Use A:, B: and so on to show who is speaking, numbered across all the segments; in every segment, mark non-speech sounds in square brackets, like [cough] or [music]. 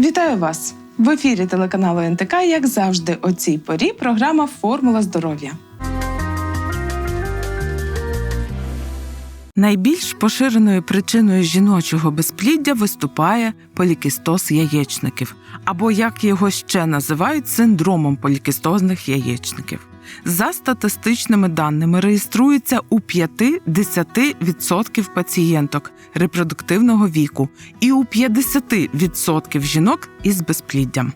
A: Вітаю вас! В ефірі телеканалу НТК, як завжди, о цій порі програма Формула здоров'я. Найбільш поширеною причиною жіночого безпліддя виступає полікістоз яєчників, або як його ще називають синдромом полікістозних яєчників. За статистичними даними реєструється у 5-10% пацієнток репродуктивного віку і у 50% жінок із безпліддям.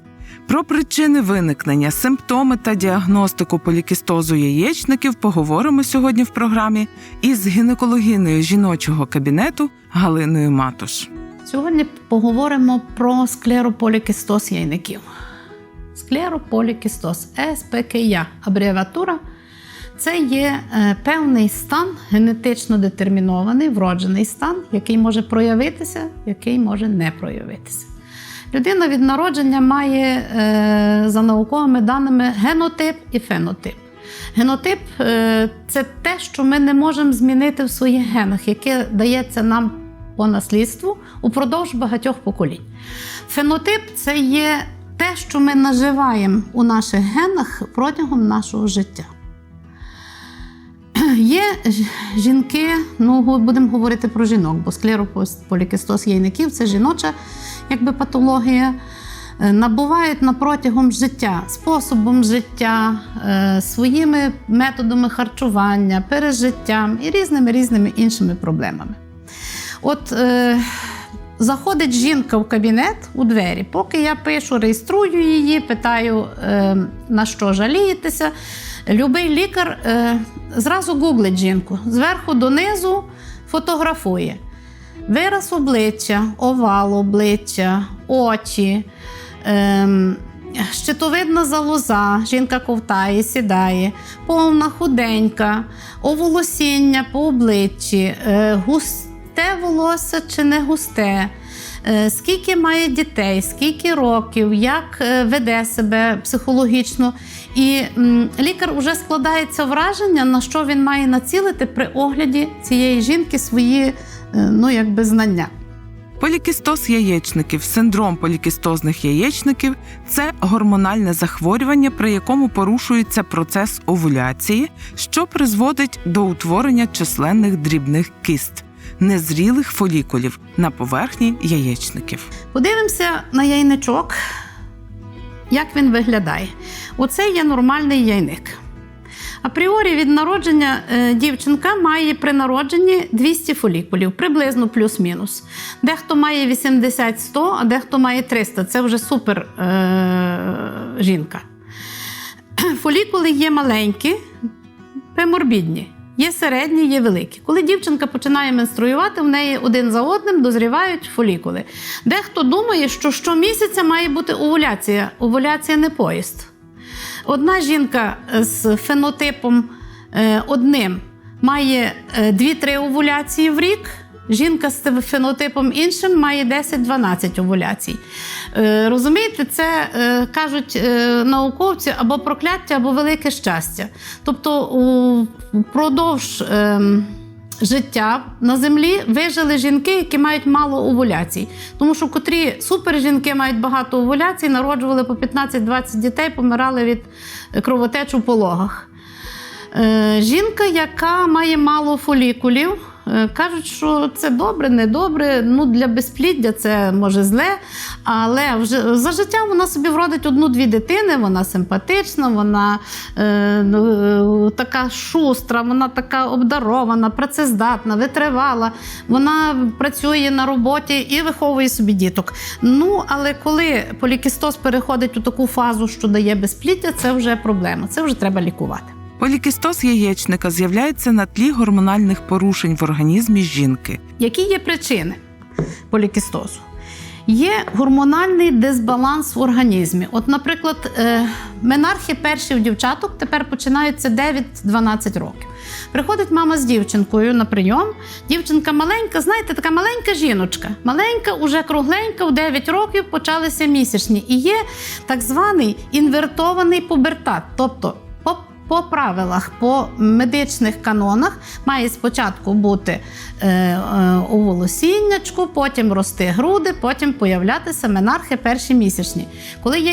A: Про причини виникнення, симптоми та діагностику полікістозу яєчників поговоримо сьогодні в програмі із гінекологиною жіночого кабінету Галиною Матуш.
B: Сьогодні поговоримо про склерополікістоз яйників. Склерополікістоз СПКЯ абревіатура це є е, певний стан генетично детермінований, вроджений стан, який може проявитися, який може не проявитися. Людина від народження має е, за науковими даними генотип і фенотип. Генотип е, це те, що ми не можемо змінити в своїх генах, яке дається нам по наслідству упродовж багатьох поколінь. Фенотип це є те, що ми наживаємо у наших генах протягом нашого життя. [clears throat] Є жінки, ну будемо говорити про жінок, бо склерополікістоз яйників це жіноча якби, патологія. Е, Набувають на протягом життя, способом життя, е, своїми методами харчування, пережиттям і різними різними іншими проблемами. От е, заходить жінка в кабінет у двері, поки я пишу, реєструю її, питаю, е, на що жалієтеся. Любий лікар е, зразу гуглить жінку, зверху донизу фотографує. Вираз обличчя, овал обличчя, очі, ем, щитовидна залоза, жінка ковтає, сідає, повна худенька, оволосіння по обличчі, е, густе волосся чи не густе. Е, Скільки має дітей, скільки років, як е, веде себе психологічно. І лікар вже складається враження, на що він має націлити при огляді цієї жінки свої е, ну, якби знання.
A: Полікістоз яєчників, синдром полікістозних яєчників це гормональне захворювання, при якому порушується процес овуляції, що призводить до утворення численних дрібних кист, незрілих фолікулів на поверхні яєчників.
B: Подивимося на яйничок, як він виглядає. Оце є нормальний яйник. Апріорі від народження е, дівчинка має при народженні 200 фолікулів, приблизно плюс-мінус. Дехто має 80-100, а дехто має 300. Це вже супер е- жінка. [clears throat] Фолікули є маленькі, преморбідні. Є середні, є великі. Коли дівчинка починає менструювати, в неї один за одним дозрівають фолікули. Дехто думає, що щомісяця має бути овуляція. Овуляція не поїзд. Одна жінка з фенотипом е, одним має е, 2-3 овуляції в рік. Жінка з фенотипом іншим має 10-12 овуляцій. Е, розумієте, це е, кажуть е, науковці або прокляття, або велике щастя. Тобто впродовж е, життя на землі вижили жінки, які мають мало овуляцій. Тому що котрі супержінки мають багато овуляцій, народжували по 15-20 дітей, помирали від кровотеч у пологах. Жінка, яка має мало фолікулів, кажуть, що це добре, не добре. Ну, для безпліддя це може зле. Але вже за життя вона собі вродить одну-дві дитини, вона симпатична, вона е, ну, е, така шустра, вона така обдарована, працездатна, витривала. Вона працює на роботі і виховує собі діток. Ну, але коли полікістоз переходить у таку фазу, що дає безпліддя, це вже проблема. Це вже треба лікувати.
A: Полікістоз яєчника з'являється на тлі гормональних порушень в організмі жінки.
B: Які є причини полікістозу? Є гормональний дисбаланс в організмі. От, наприклад, е, менархи перші у дівчаток тепер починаються 9-12 років. Приходить мама з дівчинкою на прийом. Дівчинка маленька, знаєте, така маленька жіночка. Маленька, уже кругленька, в 9 років почалися місячні. І є так званий інвертований пубертат. Тобто по- правилах, по медичних канонах має спочатку бути е, е, у волосіннячку, потім рости груди, потім появлятися менархи перші місячні. Коли є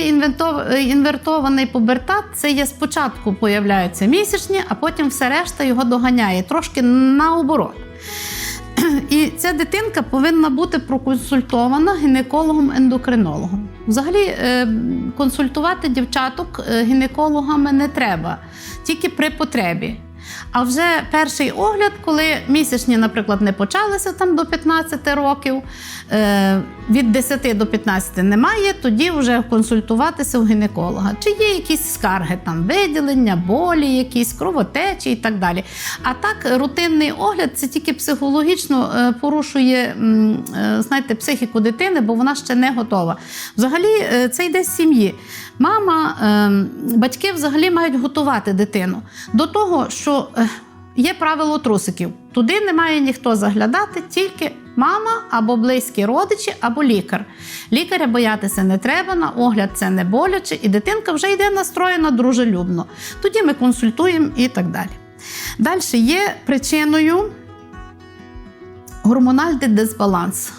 B: е, інвертований пубертат, це є спочатку появляються місячні, а потім все решта його доганяє, трошки наоборот. І ця дитинка повинна бути проконсультована гінекологом-ендокринологом. Взагалі, е, консультувати дівчаток е, гінекологами не треба, тільки при потребі. А вже перший огляд, коли місячні, наприклад, не почалися там до 15 років, е, від 10 до 15 немає, тоді вже консультуватися у гінеколога. Чи є якісь скарги, там виділення, болі, якісь кровотечі і так далі. А так, рутинний огляд це тільки психологічно е, порушує е, знаєте, психіку дитини, бо вона ще не готова. Взагалі, це йде з сім'ї. Мама, е, батьки взагалі мають готувати дитину до того, що е, є правило трусиків. Туди не має ніхто заглядати, тільки мама або близькі родичі, або лікар. Лікаря боятися не треба, на огляд це не боляче, і дитинка вже йде настроєна дружелюбно. Тоді ми консультуємо і так далі. Далі є причиною гормональний дисбаланс.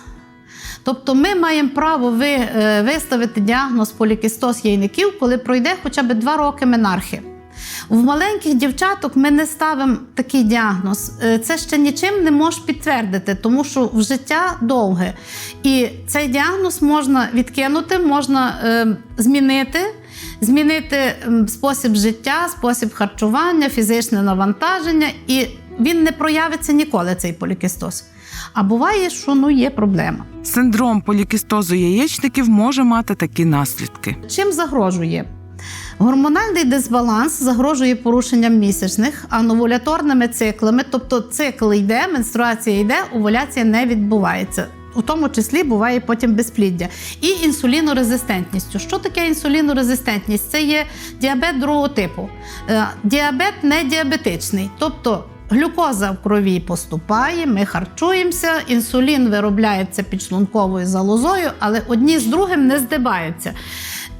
B: Тобто ми маємо право е, виставити діагноз полікістоз яйників, коли пройде хоча б 2 роки менархи. В маленьких дівчаток ми не ставимо такий діагноз. Е, Це ще нічим не можеш підтвердити, тому що в життя довге. І цей діагноз можна відкинути, можна е, змінити. Змінити спосіб життя, спосіб харчування, фізичне навантаження, і він не проявиться ніколи, цей полікістоз. А буває, що ну, є проблема.
A: Синдром полікістозу яєчників може мати такі наслідки.
B: Чим загрожує? Гормональний дисбаланс загрожує порушенням місячних, а новоляторними циклами, тобто цикл йде, менструація йде, овуляція не відбувається. У тому числі буває потім безпліддя. І інсулінорезистентністю. Що таке інсулінорезистентність? Це є діабет другого типу. Е, Діабет не діабетичний, тобто глюкоза в крові поступає, ми харчуємося, інсулін виробляється підшлунковою залозою, але одні з другим не здибаються.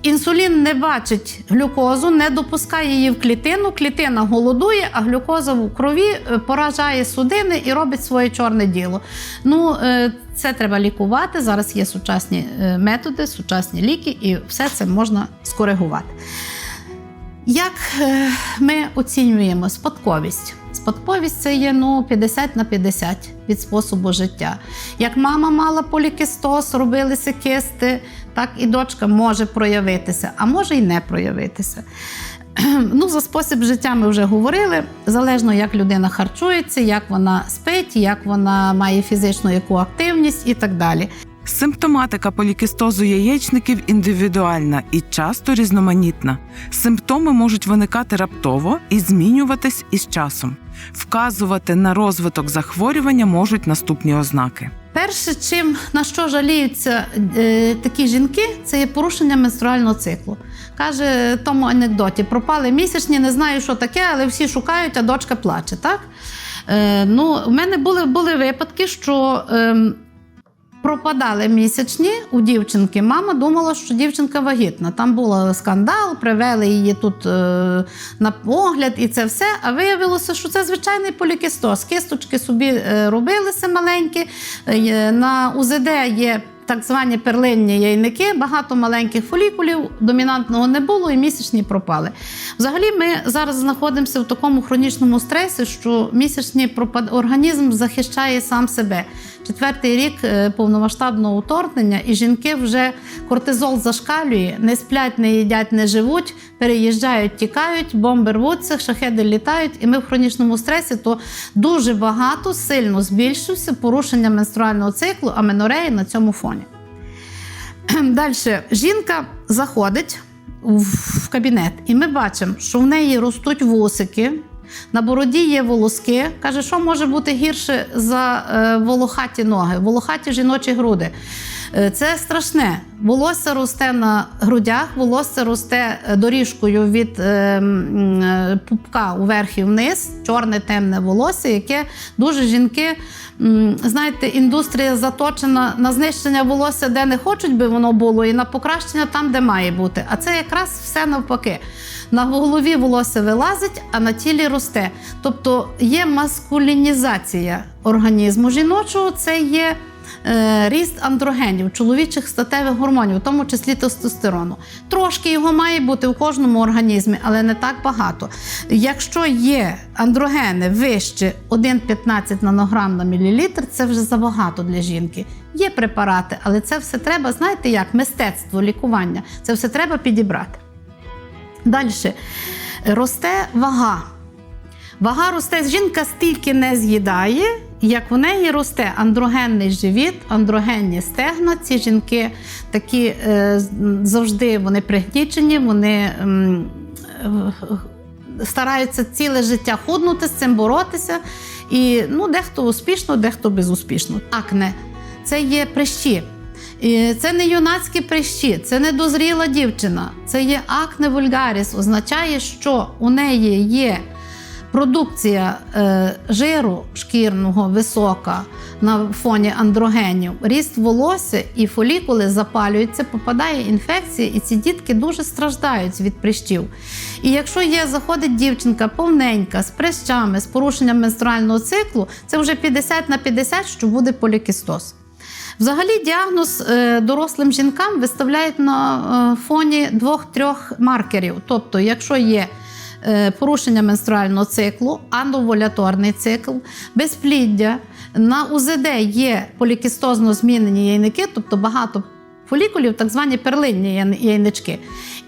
B: Інсулін не бачить глюкозу, не допускає її в клітину. Клітина голодує, а глюкоза в крові е, поражає судини і робить своє чорне діло. Ну, е, це треба лікувати. Зараз є сучасні е, методи, сучасні ліки, і все це можна скоригувати. Як ми оцінюємо спадковість? Спадковість це є ну, 50 на 50 від способу життя. Як мама мала полікістоз, робилися кисти, так і дочка може проявитися, а може й не проявитися. [clears throat] Ну, за спосіб життя ми вже говорили. Залежно, як людина харчується, як вона спить, як вона має фізичну яку активність і так далі.
A: Симптоматика полікістозу яєчників індивідуальна і часто різноманітна. Симптоми можуть виникати раптово і змінюватись із часом. Вказувати на розвиток захворювання можуть наступні ознаки.
B: Перше, чим на що жаліються е, такі жінки, це є порушення менструального циклу. Каже тому анекдоті: пропали місячні, не знаю, що таке, але всі шукають, а дочка плаче. Так? Е, ну, у мене були, були випадки, що. ем, Пропадали місячні у дівчинки. Мама думала, що дівчинка вагітна. Там був скандал, привели її тут е, на огляд і це все. А виявилося, що це звичайний полікістоз. Кисточки собі е, робилися маленькі. Е, на УЗД є так звані перлинні яйники, багато маленьких фолікулів, домінантного не було і місячні пропали. Взагалі, ми зараз знаходимося в такому хронічному стресі, що місячні пропад... організм захищає сам себе. Четвертий рік е, повномасштабного вторгнення, і жінки вже кортизол зашкалює, не сплять, не їдять, не живуть, переїжджають, тікають, бомби рвуться, шахеди літають, і ми в хронічному стресі, то дуже багато сильно збільшився порушення менструального циклу, аменореї на цьому фоні. [clears throat] Далі жінка заходить в кабінет, і ми бачимо, що в неї ростуть вусики. На бороді є волоски. Каже, що може бути гірше за е, волохаті ноги, волохаті жіночі груди. Е, Це страшне. Волосся росте на грудях, волосся росте е, доріжкою від пупка уверх і вниз, чорне темне волосся, яке дуже жінки, знаєте, індустрія заточена на знищення волосся, де не хочуть би воно було, і на покращення там, де має бути. А це якраз все навпаки. На голові волосся вилазить, а на тілі росте. Тобто є маскулінізація організму жіночого, це є е, ріст андрогенів, чоловічих статевих гормонів, в тому числі тестостерону. Трошки його має бути у кожному організмі, але не так багато. Якщо є андрогени вище 1,15 нанограм на мілілітр, це вже забагато для жінки. Є препарати, але це все треба, знаєте як, мистецтво, лікування. Це все треба підібрати. Далі росте вага. Вага росте, жінка стільки не з'їдає, як у неї росте андрогенний живіт, андрогенні стегна. Ці жінки такі е, завжди вони пригнічені, вони м, е, стараються ціле життя худнути з цим боротися. І ну, дехто успішно, дехто безуспішно. Акне це є прищі. І це не юнацькі прищі, це не дозріла дівчина, це є акне вульгаріс. Означає, що у неї є продукція е, жиру шкірного висока на фоні андрогенів, ріст волосся і фолікули запалюються, попадає інфекція, і ці дітки дуже страждають від прищів. І якщо є, заходить дівчинка повненька з прищами, з порушенням менструального циклу, це вже 50 на 50, що буде полікістоз. Взагалі, діагноз е, дорослим жінкам виставляють на е, фоні двох-трьох маркерів. Тобто, якщо є е, порушення менструального циклу, ановуляторний цикл, безпліддя, на УЗД є полікістозно змінені яйники, тобто багато фолікулів, так звані перлинні яйнички,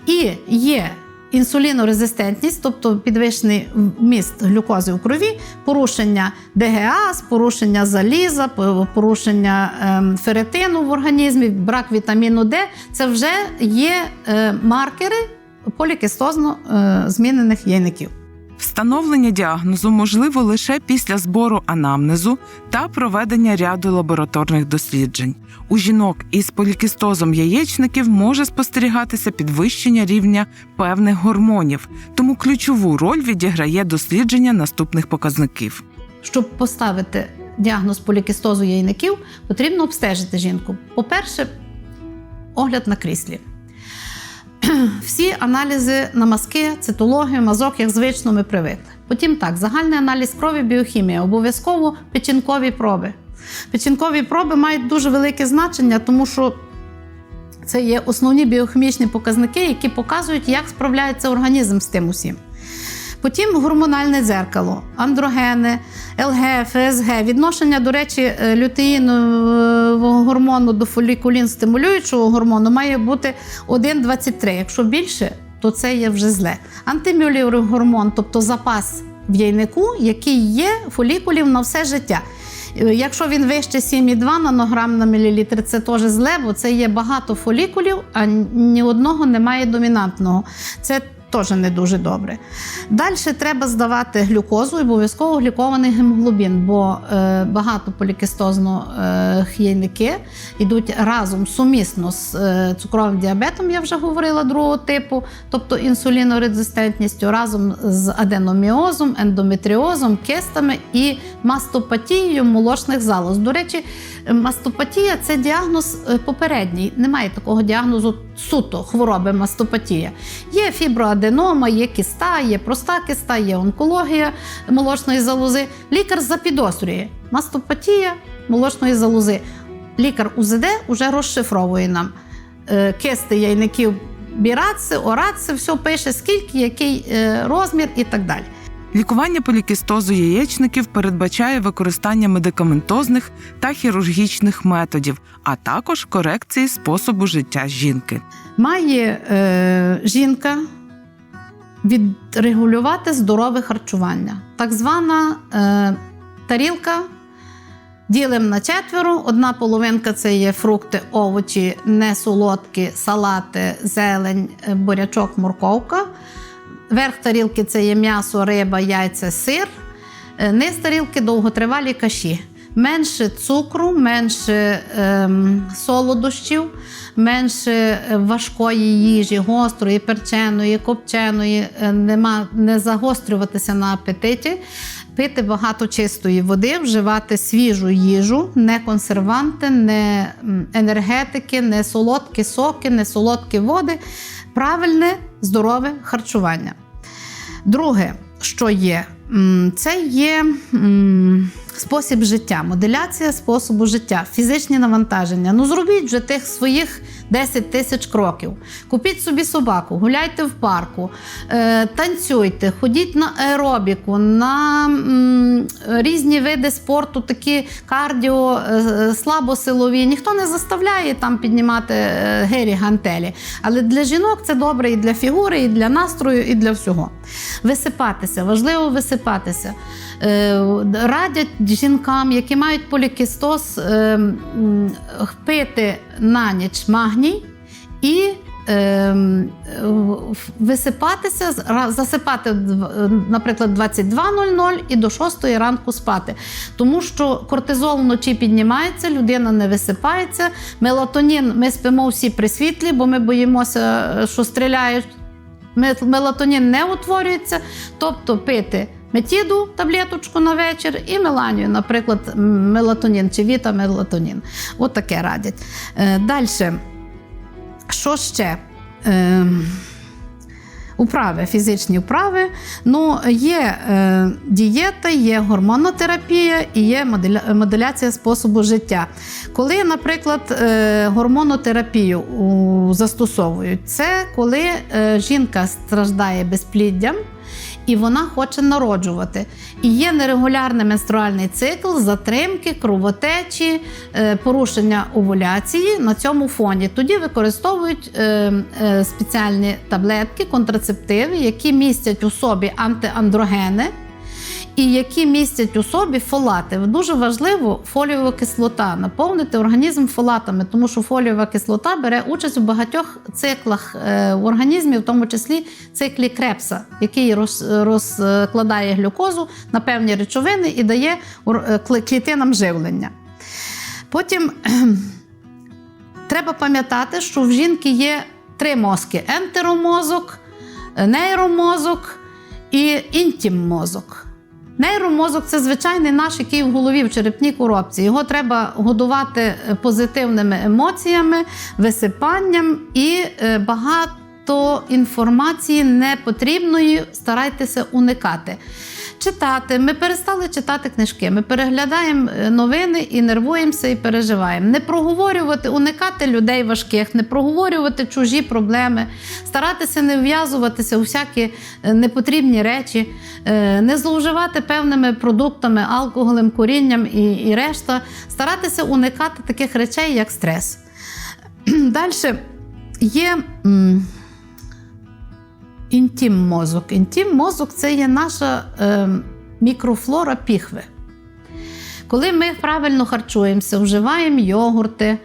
B: і є інсулінорезистентність, тобто підвищений вміст глюкози у крові, порушення ДГА, порушення заліза, порушення ем, феретину в організмі, брак вітаміну Д це вже є е, маркери полікистозно е, змінених яйників.
A: Встановлення діагнозу можливо лише після збору анамнезу та проведення ряду лабораторних досліджень. У жінок із полікістозом яєчників може спостерігатися підвищення рівня певних гормонів, тому ключову роль відіграє дослідження наступних показників.
B: Щоб поставити діагноз полікістозу яйників, потрібно обстежити жінку. По-перше, огляд на кріслі. [clears throat] Всі аналізи на мазки, цитологію, мазок, як звично, ми привикли. Потім так, загальний аналіз крові, біохімія, обов'язково печінкові проби. Печінкові проби мають дуже велике значення, тому що це є основні біохімічні показники, які показують, як справляється організм з тим усім. Потім гормональне дзеркало, андрогени, ЛГ, ФСГ, відношення, до речі, е, лютеїнового гормону до фолікулін стимулюючого гормону має бути 1,23. Якщо більше, то це є вже зле. Антимюлєвий гормон, тобто запас в яйнику, який є фолікулів на все життя. Е, Якщо він вище 7,2 нанограм на мілілітр, це теж зле, бо це є багато фолікулів, а ні одного немає домінантного. Це теж не дуже добре. Далі треба здавати глюкозу і обов'язково глікований гемоглобін, бо е, багато полікистозно е, яйники йдуть разом сумісно з е, цукровим діабетом, я вже говорила другого типу, тобто інсулінорезистентністю, разом з аденоміозом, ендометріозом, кистами і мастопатією молочних залоз. До речі, мастопатія це діагноз попередній. Немає такого діагнозу суто хвороби мастопатія. Є фіброаденома, є кіста, є проста киста, є онкологія молочної залози. Лікар запідозрює мастопатія молочної залози. Лікар УЗД вже розшифровує нам е, кисти яйників біраци, ораци, все пише, скільки, який е, розмір і так далі.
A: Лікування полікістозу яєчників передбачає використання медикаментозних та хірургічних методів, а також корекції способу життя жінки.
B: Має е, жінка відрегулювати здорове харчування. Так звана е, тарілка ділимо на четверо. Одна половинка це є фрукти, овочі, несолодкі, салати, зелень, е, бурячок, морковка. Верх тарілки це є м'ясо, риба, яйця, сир. Е, Низ тарілки довготривалі каші. Менше цукру, менше ем, солодощів, менше е, важкої їжі, гострої, перченої, копченої, е, нема, не загострюватися на апетиті, пити багато чистої води, вживати свіжу їжу, не консерванти, не енергетики, не солодкі соки, не солодкі води, правильне здорове харчування. Друге, що є, це є спосіб життя, моделяція способу життя, фізичні навантаження. Ну, зробіть вже тих своїх 10 тисяч кроків. Купіть собі собаку, гуляйте в парку, е, танцюйте, ходіть на аеробіку, на різні види спорту, такі кардіо, е, е, слабосилові. Ніхто не заставляє там піднімати гирі гантелі. Але для жінок це добре і для фігури, і для настрою, і для всього. Висипатися, важливо висипатися. Е, Радять жінкам, які мають полікістоз, е, пити на ніч магній і е, висипатися, засипати, наприклад, 22.00 і до 6 ранку спати. Тому що кортизол вночі піднімається, людина не висипається. Мелатонін ми спимо всі при світлі, бо ми боїмося, що стріляють. Мелатонін не утворюється, тобто пити метіду, таблеточку на вечір, і меланію, наприклад, мелатонін чи вітамелатонін. От таке радять. Е, Далі. Що ще? Е, Управи, фізичні вправи. Ну, є е, дієта, є гормонотерапія і є моделя- моделяція способу життя. Коли, наприклад, е, гормонотерапію у, застосовують, це коли е, жінка страждає безпліддям. І вона хоче народжувати. І є нерегулярний менструальний цикл, затримки, кровотечі, е, порушення овуляції на цьому фоні. Тоді використовують е, е, спеціальні таблетки, контрацептиви, які містять у собі антиандрогени і які містять у собі фолати. Дуже важливо фоліова кислота, наповнити організм фолатами, тому що фоліова кислота бере участь у багатьох циклах е, в організмі, в тому числі циклі крепса, який розкладає глюкозу на певні речовини і дає е, клітинам живлення. Потім [clears throat] треба пам'ятати, що в жінки є три мозки: ентеромозок, нейромозок і інтіммозок. Нейромозок це звичайний наш, який в голові в черепній коробці. Його треба годувати е, позитивними емоціями, висипанням і е, багато інформації непотрібної старайтеся уникати. Читати. Ми перестали читати книжки. Ми переглядаємо е, новини і нервуємося і переживаємо. Не проговорювати, уникати людей важких, не проговорювати чужі проблеми, старатися не вв'язуватися у всякі е, непотрібні речі, е, не зловживати певними продуктами, алкоголем, курінням і, і решта, старатися уникати таких речей, як стрес. [clears throat] Далі є. Інтім мозок. Інтім мозок це є наша е, мікрофлора піхви. Коли ми правильно харчуємося, вживаємо йогурти,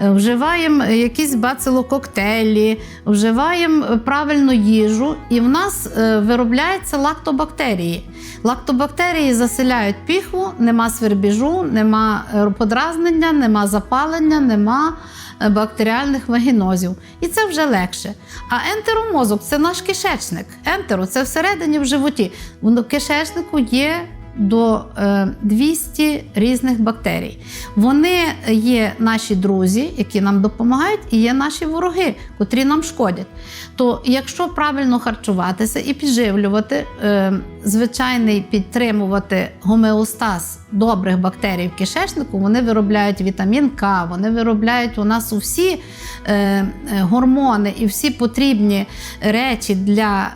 B: вживаємо якісь бацилококтейлі, вживаємо е, правильну їжу, і в нас е, виробляються лактобактерії. Лактобактерії заселяють піхву, нема свербіжу, нема е, подразнення, нема запалення, нема е, бактеріальних вагінозів. І це вже легше. А ентеромозок це наш кишечник. Ентеро це всередині в животі. В кишечнику є до е, 200 різних бактерій. Вони є наші друзі, які нам допомагають, і є наші вороги, котрі нам шкодять. То якщо правильно харчуватися і підживлювати, е, звичайний підтримувати гомеостаз добрих бактерій в кишечнику, вони виробляють вітамін К, вони виробляють у нас всі е, е, гормони і всі потрібні речі для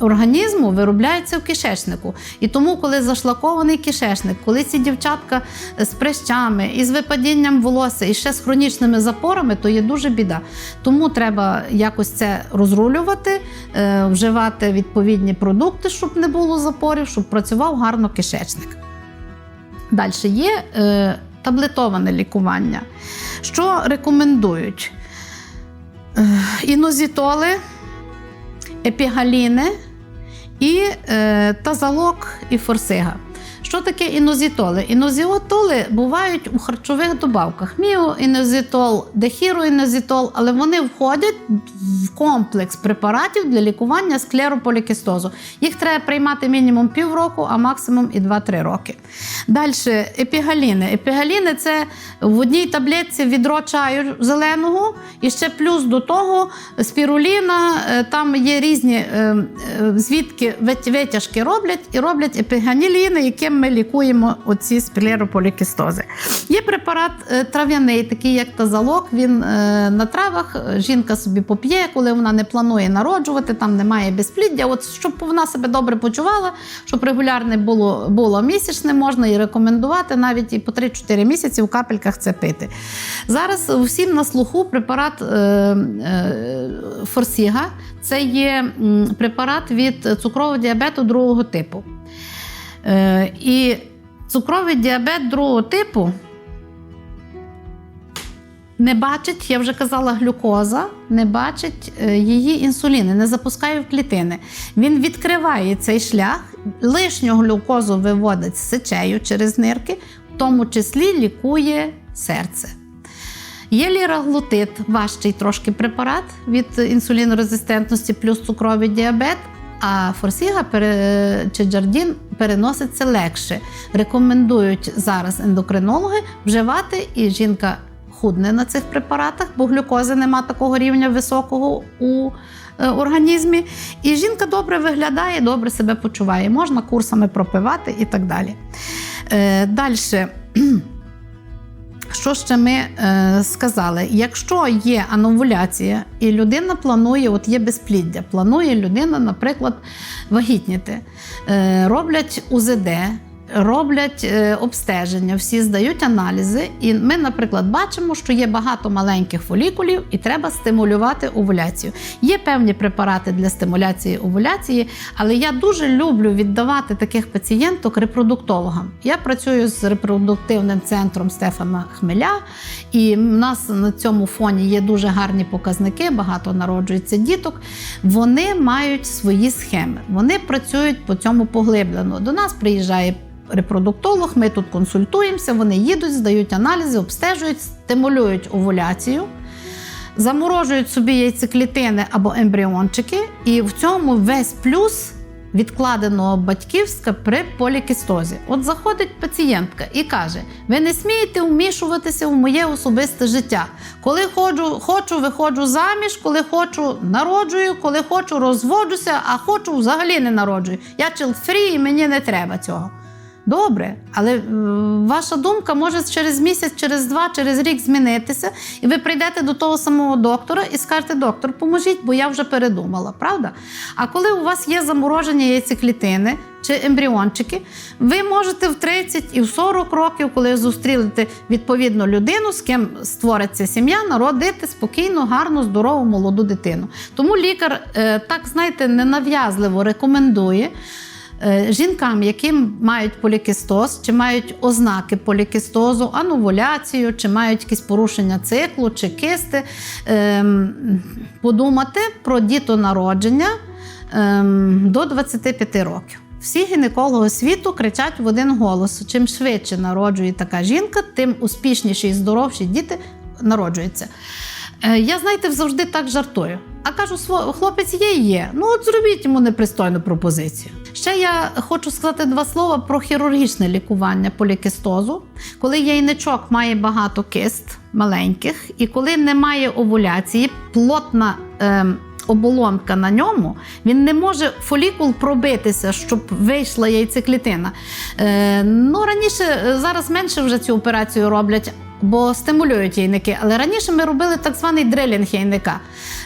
B: організму виробляються в кишечнику. І тому, коли зашлакований кишечник, коли ці дівчатка з прищами і з випадінням волосся, і ще з хронічними запорами, то є дуже біда. Тому треба якось це розрулювати, е, вживати відповідні продукти, щоб не було запорів, щоб працював гарно кишечник. Далі є е, таблетоване лікування. Що рекомендують? Е, інозітоли, епігаліни і тазалок і форсига. Що таке інозітоли? Інозітоли бувають у харчових добавках. Міоінозітол, дехіроінозітол, але вони входять в комплекс препаратів для лікування склерополікістозу. Їх треба приймати мінімум півроку, а максимум і 2-3 роки. Далі епігаліни. Епігаліни це в одній таблетці відро чаю зеленого, і ще плюс до того спіруліна. е, Там є різні е, е, звідки витяжки роблять і роблять епіганіліни, ми лікуємо оці склерополікістози. Є препарат е, трав'яний, такий як тазалок. Він е, на травах е, жінка собі поп'є, коли вона не планує народжувати, там немає безпліддя. От щоб вона себе добре почувала, щоб регулярне було, було місячне, можна і рекомендувати навіть і по 3-4 місяці в капельках це пити. Зараз всім на слуху препарат Форсіга. Це є препарат від цукрового діабету другого типу. Е, і цукровий діабет другого типу не бачить, я вже казала, глюкоза, не бачить е, її інсуліни, не запускає в клітини. Він відкриває цей шлях, лишню глюкозу виводить з сечею через нирки, в тому числі лікує серце. Є ліраглутид, важчий трошки препарат від інсулінорезистентності плюс цукровий діабет. А форсіга чи джардін переноситься легше. Рекомендують зараз ендокринологи вживати, і жінка худне на цих препаратах, бо глюкози нема такого рівня високого у е, організмі. І жінка добре виглядає, добре себе почуває. Можна курсами пропивати і так далі. Е, Далі. [clears throat] Що ще ми е, сказали? Якщо є ановуляція, і людина планує, от є безпліддя, планує людина, наприклад, вагітніти, е, роблять УЗД, роблять е, обстеження, всі здають аналізи. І ми, наприклад, бачимо, що є багато маленьких фолікулів, і треба стимулювати овуляцію. Є певні препарати для стимуляції овуляції, але я дуже люблю віддавати таких пацієнток репродуктологам. Я працюю з репродуктивним центром Стефана Хмеля, і в нас на цьому фоні є дуже гарні показники, багато народжується діток. Вони мають свої схеми. Вони працюють по цьому поглиблено. До нас приїжджає репродуктолог, ми тут консультуємося, вони їдуть, здають аналізи, обстежують, стимулюють овуляцію. Заморожують собі яйцеклітини або ембріончики, і в цьому весь плюс відкладеного батьківська при полікістозі. От заходить пацієнтка і каже: ви не смієте вмішуватися в моє особисте життя. Коли ходжу, хочу, виходжу заміж, коли хочу, народжую, коли хочу, розводжуся, а хочу взагалі не народжую. Я чилфрі і мені не треба цього. Добре, але ваша думка може через місяць, через два, через рік змінитися, і ви прийдете до того самого доктора і скажете: доктор, поможіть, бо я вже передумала, правда? А коли у вас є замороження яйцеклітини чи ембріончики, ви можете в 30 і в 40 років, коли зустрілите відповідну людину, з ким створиться сім'я, народити спокійну, гарну, здорову, молоду дитину. Тому лікар е, так, знаєте, ненав'язливо рекомендує. Е, Жінкам, які мають полікістоз, чи мають ознаки полікістозу, ановуляцію, чи мають якісь порушення циклу, чи кисти, ем, подумати про дітонародження ем, до 25 років. Всі гінекологи світу кричать в один голос: чим швидше народжує така жінка, тим успішніші і здоровші діти народжуються. Е, Я, знаєте, завжди так жартую. А кажу, «Сво- хлопець є є. Ну, от зробіть йому непристойну пропозицію. Ще я хочу сказати два слова про хірургічне лікування полікістозу. Коли яйничок має багато кист маленьких, і коли немає овуляції, плотна. ем, Оболонка на ньому, він не може фолікул пробитися, щоб вийшла яйцеклітина. Е, ну, раніше, е, зараз менше вже цю операцію роблять, бо стимулюють яйники. Але раніше ми робили так званий дрелінг яйника.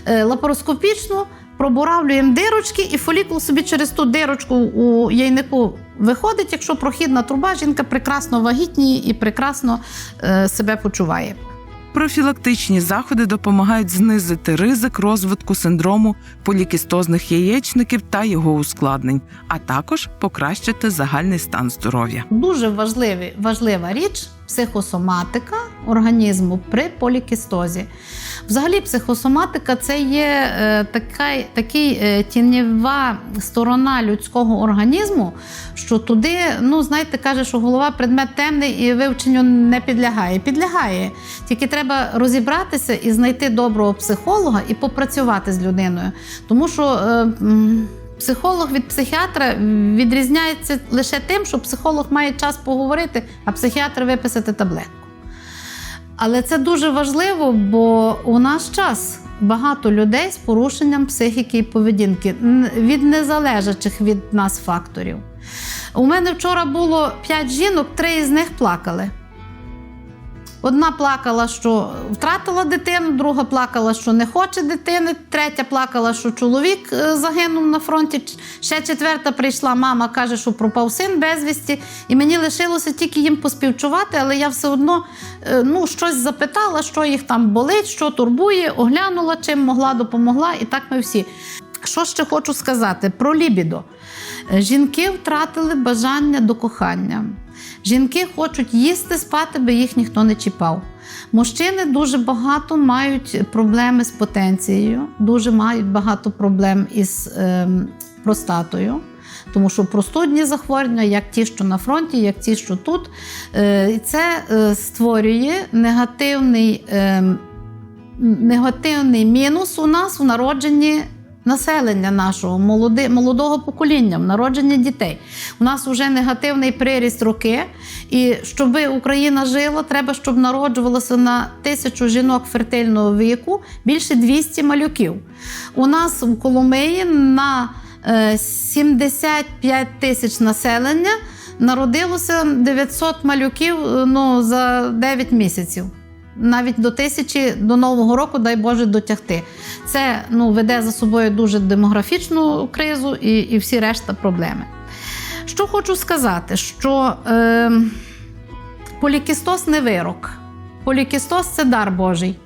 B: Е, лапароскопічно пробуравлюємо дирочки, і фолікул собі через ту дирочку у яйнику виходить. Якщо прохідна труба, жінка прекрасно вагітніє і прекрасно е, себе почуває.
A: Профілактичні заходи допомагають знизити ризик розвитку синдрому полікістозних яєчників та його ускладнень, а також покращити загальний стан здоров'я.
B: Дуже важливі, важлива річ психосоматика організму при полікістозі. Взагалі, психосоматика це є е, така, такий е, тіньова сторона людського організму, що туди, ну знаєте, каже, що голова предмет темний і вивченню не підлягає. Підлягає. Тільки треба розібратися і знайти доброго психолога і попрацювати з людиною. Тому що. Е, Психолог від психіатра відрізняється лише тим, що психолог має час поговорити, а психіатр виписати таблетку. Але це дуже важливо, бо у наш час багато людей з порушенням психіки і поведінки від незалежачих від нас факторів. У мене вчора було п'ять жінок, три із них плакали. Одна плакала, що втратила дитину, друга плакала, що не хоче дитини, третя плакала, що чоловік е, загинув на фронті. Ще четверта прийшла, мама каже, що пропав син безвісті. І мені лишилося тільки їм поспівчувати, але я все одно е, ну, щось запитала, що їх там болить, що турбує, оглянула, чим могла, допомогла, і так ми всі. Що ще хочу сказати про лібідо. Е, Жінки втратили бажання до кохання. Жінки хочуть їсти, спати, би їх ніхто не чіпав. Мужчини дуже багато мають проблеми з потенцією, дуже мають багато проблем із ем, простатою. Тому що простудні захворювання, як ті, що на фронті, як ті, що тут, е, це е, створює негативний, ем, негативний мінус у нас у народженні населення нашого, молоди, молодого покоління, в народженні дітей. У нас вже негативний приріст роки. І щоб Україна жила, треба, щоб народжувалося на тисячу жінок фертильного віку більше 200 малюків. У нас в Коломиї на е, 75 тисяч населення народилося 900 малюків е, ну, за 9 місяців. Навіть до тисячі до нового року, дай Боже, дотягти. Це ну, веде за собою дуже демографічну кризу і, і всі решта проблеми. Що хочу сказати, що е, полікістоз не вирок. Полікістоз це дар Божий.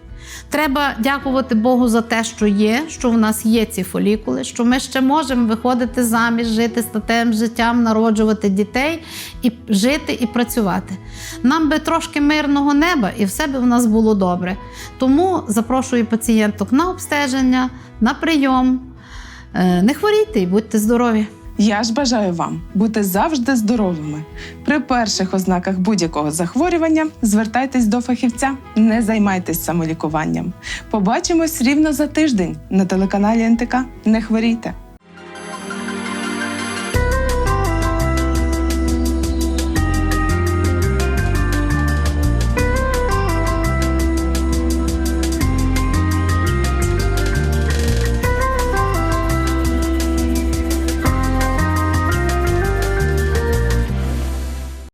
B: Треба дякувати Богу за те, що є, що в нас є ці фолікули, що ми ще можемо виходити заміж, жити статевим життям, народжувати дітей і жити і працювати. Нам би трошки мирного неба, і все би в нас було добре. Тому запрошую пацієнток на обстеження, на прийом. Е, Не хворійте і будьте здорові!
A: Я ж бажаю вам бути завжди здоровими. При перших ознаках будь-якого захворювання звертайтесь до фахівця, не займайтесь самолікуванням. Побачимось рівно за тиждень на телеканалі НТК. Не хворійте!